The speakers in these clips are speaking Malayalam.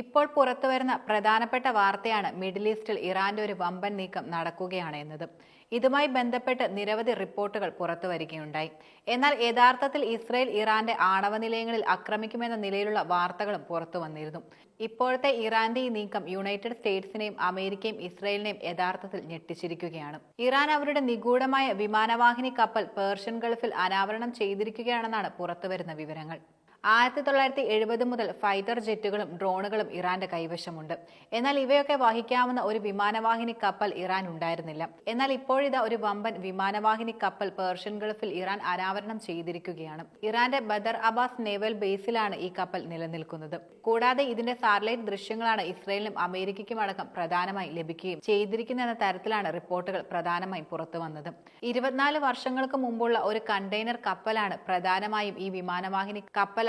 ഇപ്പോൾ പുറത്തുവരുന്ന പ്രധാനപ്പെട്ട വാർത്തയാണ് മിഡിൽ ഈസ്റ്റിൽ ഇറാന്റെ ഒരു വമ്പൻ നീക്കം നടക്കുകയാണ് എന്നത്. ഇതുമായി ബന്ധപ്പെട്ട് നിരവധി റിപ്പോർട്ടുകൾ പുറത്തു വരികയുണ്ടായി. എന്നാൽ യഥാർത്ഥത്തിൽ ഇസ്രയേൽ ഇറാന്റെ ആണവ നിലയങ്ങളിൽ ആക്രമിക്കുമെന്ന നിലയിലുള്ള വാർത്തകളും പുറത്തു വന്നിരുന്നു. ഇപ്പോഴത്തെ ഇറാന്റെ ഈ നീക്കം യുണൈറ്റഡ് സ്റ്റേറ്റ്സിനെയും അമേരിക്കയും ഇസ്രയേലിനെയും യഥാർത്ഥത്തിൽ ഞെട്ടിച്ചിരിക്കുകയാണ്. ഇറാൻ അവരുടെ നിഗൂഢമായ വിമാനവാഹിനി കപ്പൽ പേർഷ്യൻ ഗൾഫിൽ അനാവരണം ചെയ്തിരിക്കുകയാണെന്നാണ് പുറത്തുവരുന്ന വിവരങ്ങൾ. ആയിരത്തി തൊള്ളായിരത്തി എഴുപത് മുതൽ ഫൈറ്റർ ജെറ്റുകളും ഡ്രോണുകളും ഇറാന്റെ കൈവശമുണ്ട്. എന്നാൽ ഇവയൊക്കെ വഹിക്കാവുന്ന ഒരു വിമാനവാഹിനി കപ്പൽ ഇറാൻ ഉണ്ടായിരുന്നില്ല. എന്നാൽ ഇപ്പോഴിതാ ഒരു വമ്പൻ വിമാനവാഹിനി കപ്പൽ പേർഷ്യൻ ഗൾഫിൽ ഇറാൻ അനാവരണം ചെയ്തിരിക്കുകയാണ്. ഇറാന്റെ ബദർ അബാസ് നേവൽ ബേസിലാണ് ഈ കപ്പൽ നിലനിൽക്കുന്നത്. കൂടാതെ ഇതിന്റെ സാറ്റലൈറ്റ് ദൃശ്യങ്ങളാണ് ഇസ്രയേലിനും അമേരിക്കയ്ക്കും അടക്കം പ്രധാനമായി ലഭിക്കുകയും ചെയ്തിരിക്കുന്നെന്ന തരത്തിലാണ് റിപ്പോർട്ടുകൾ പ്രധാനമായും പുറത്തു വന്നത്. ഇരുപത്തിനാല് വർഷങ്ങൾക്ക് മുമ്പുള്ള ഒരു കണ്ടെയ്നർ കപ്പലാണ് പ്രധാനമായും ഈ വിമാനവാഹിനി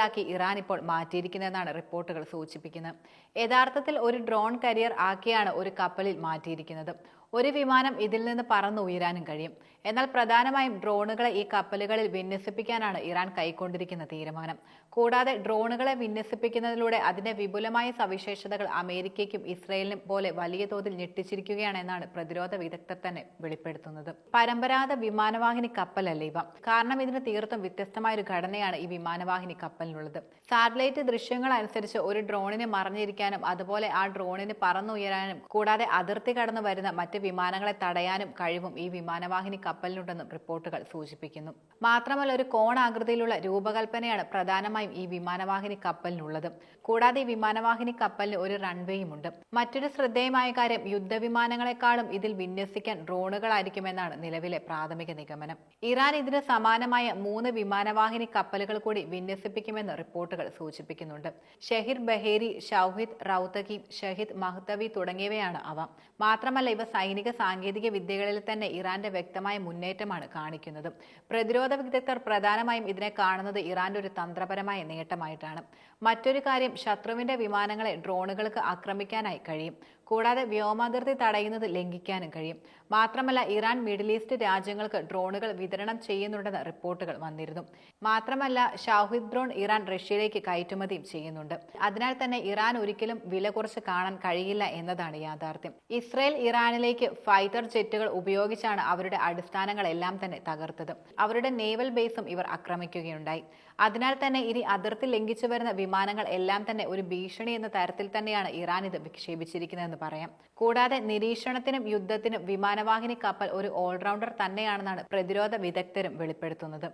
കപ്പലാക്കി ഇറാൻ ഇപ്പോൾ മാറ്റിയിരിക്കുന്നതെന്നാണ് റിപ്പോർട്ടുകൾ സൂചിപ്പിക്കുന്നത്. യഥാർത്ഥത്തിൽ ഒരു ഡ്രോൺ കരിയർ ആക്കിയാണ് ഒരു കപ്പലിൽ മാറ്റിയിരിക്കുന്നത്. ഒരു വിമാനം ഇതിൽ നിന്ന് പറന്ന് ഉയരാനും കഴിയും. എന്നാൽ പ്രധാനമായും ഡ്രോണുകളെ ഈ കപ്പലുകളിൽ വിന്യസിപ്പിക്കാനാണ് ഇറാൻ കൈക്കൊണ്ടിരിക്കുന്ന തീരുമാനം. കൂടാതെ ഡ്രോണുകളെ വിന്യസിപ്പിക്കുന്നതിലൂടെ അതിന്റെ വിപുലമായ സവിശേഷതകൾ അമേരിക്കയ്ക്കും ഇസ്രയേലിനും പോലെ വലിയ തോതിൽ ഞെട്ടിച്ചിരിക്കുകയാണ് എന്നാണ് പ്രതിരോധ വിദഗ്ധർ തന്നെ വെളിപ്പെടുത്തുന്നത്. പരമ്പരാഗത വിമാനവാഹിനി കപ്പലല്ല ഇവ. കാരണം ഇതിന് തീർത്തും വ്യത്യസ്തമായ ഒരു ഘടനയാണ് ഈ വിമാനവാഹിനി കപ്പലിനുള്ളത്. സാറ്റലൈറ്റ് ദൃശ്യങ്ങൾ അനുസരിച്ച് ഒരു ഡ്രോണിനെ മറിഞ്ഞിരിക്കാനും അതുപോലെ ആ ഡ്രോണിന് പറന്നുയരാനും കൂടാതെ അതിർത്തി കടന്നു വരുന്ന മറ്റ് വിമാനങ്ങളെ തടയാനും കഴിവും ഈ വിമാനവാഹിനി കപ്പലിനുണ്ടെന്നും റിപ്പോർട്ടുകൾ സൂചിപ്പിക്കുന്നു. മാത്രമല്ല ഒരു കോണാകൃതിയിലുള്ള രൂപകൽപ്പനയാണ് പ്രധാനമായും ഈ വിമാനവാഹിനി കപ്പലിനുള്ളത്. കൂടാതെ ഈ വിമാനവാഹിനി കപ്പലിന് ഒരു റൺവേയുമുണ്ട്. മറ്റൊരു ശ്രദ്ധേയമായ കാര്യം യുദ്ധവിമാനങ്ങളെക്കാളും ഇതിൽ വിന്യസിക്കാൻ ഡ്രോണുകളായിരിക്കുമെന്നാണ് നിലവിലെ പ്രാഥമിക നിഗമനം. ഇറാൻ ഇതിന് സമാനമായ മൂന്ന് വിമാനവാഹിനി കപ്പലുകൾ കൂടി വിന്യസിപ്പിക്കുമെന്ന് റിപ്പോർട്ടുകൾ സൂചിപ്പിക്കുന്നുണ്ട്. ഷഹിർ ബഹേരി ഷൌഹിദ് റൌത്തകി ഷഹിദ് മഹ്തവി തുടങ്ങിയവയാണ് അവ. മാത്രമല്ല ഇവ സൈനിക സാങ്കേതിക വിദ്യകളിൽ തന്നെ ഇറാന്റെ വ്യക്തമായ മുന്നേറ്റമാണ് കാണിക്കുന്നത്. പ്രതിരോധ വിദഗ്ധർ പ്രധാനമായും ഇതിനെ കാണുന്നത് ഇറാന്റെ ഒരു തന്ത്രപരമായ നേട്ടമായിട്ടാണ്. മറ്റൊരു കാര്യം ശത്രുവിന്റെ വിമാനങ്ങളെ ഡ്രോണുകൾക്ക് ആക്രമിക്കാനായി കഴിയും. കൂടാതെ വ്യോമാതിർത്തി തടയുന്നത് ലംഘിക്കാനും കഴിയും. മാത്രമല്ല ഇറാൻ മിഡിൽ ഈസ്റ്റ് രാജ്യങ്ങൾക്ക് ഡ്രോണുകൾ വിതരണം ചെയ്യുന്നുണ്ടെന്ന് റിപ്പോർട്ടുകൾ വന്നിരുന്നു. മാത്രമല്ല ഷാഹിദ് ഡ്രോൺ ഇറാൻ റഷ്യയിലേക്ക് കയറ്റുമതിയും ചെയ്യുന്നുണ്ട്. അതിനാൽ തന്നെ ഇറാൻ ഒരിക്കലും വില കുറച്ച് കാണാൻ കഴിയില്ല എന്നതാണ് യാഥാർത്ഥ്യം. ഇസ്രയേൽ ഇറാനിലേക്ക് ഫൈറ്റർ ജെറ്റുകൾ ഉപയോഗിച്ചാണ് അവരുടെ അടിസ്ഥാനങ്ങളെല്ലാം തന്നെ തകർത്തത്. അവരുടെ നേവൽ ബേസും ഇവർ ആക്രമിക്കുകയുണ്ടായി. അതിനാൽ തന്നെ ഇനി അതിർത്തി ലംഘിച്ചു വരുന്ന വിമാനങ്ങൾ എല്ലാം തന്നെ ഒരു ഭീഷണി എന്ന തരത്തിൽ തന്നെയാണ് ഇറാൻ ഇത് വിക്ഷേപിച്ചിരിക്കുന്നതെന്ന് പറയാം. കൂടാതെ നിരീക്ഷണത്തിനും യുദ്ധത്തിനും വിമാനവാഹിനി കപ്പൽ ഒരു ഓൾറൗണ്ടർ തന്നെയാണെന്നാണ് പ്രതിരോധ വിദഗ്ധരും വെളിപ്പെടുത്തുന്നത്.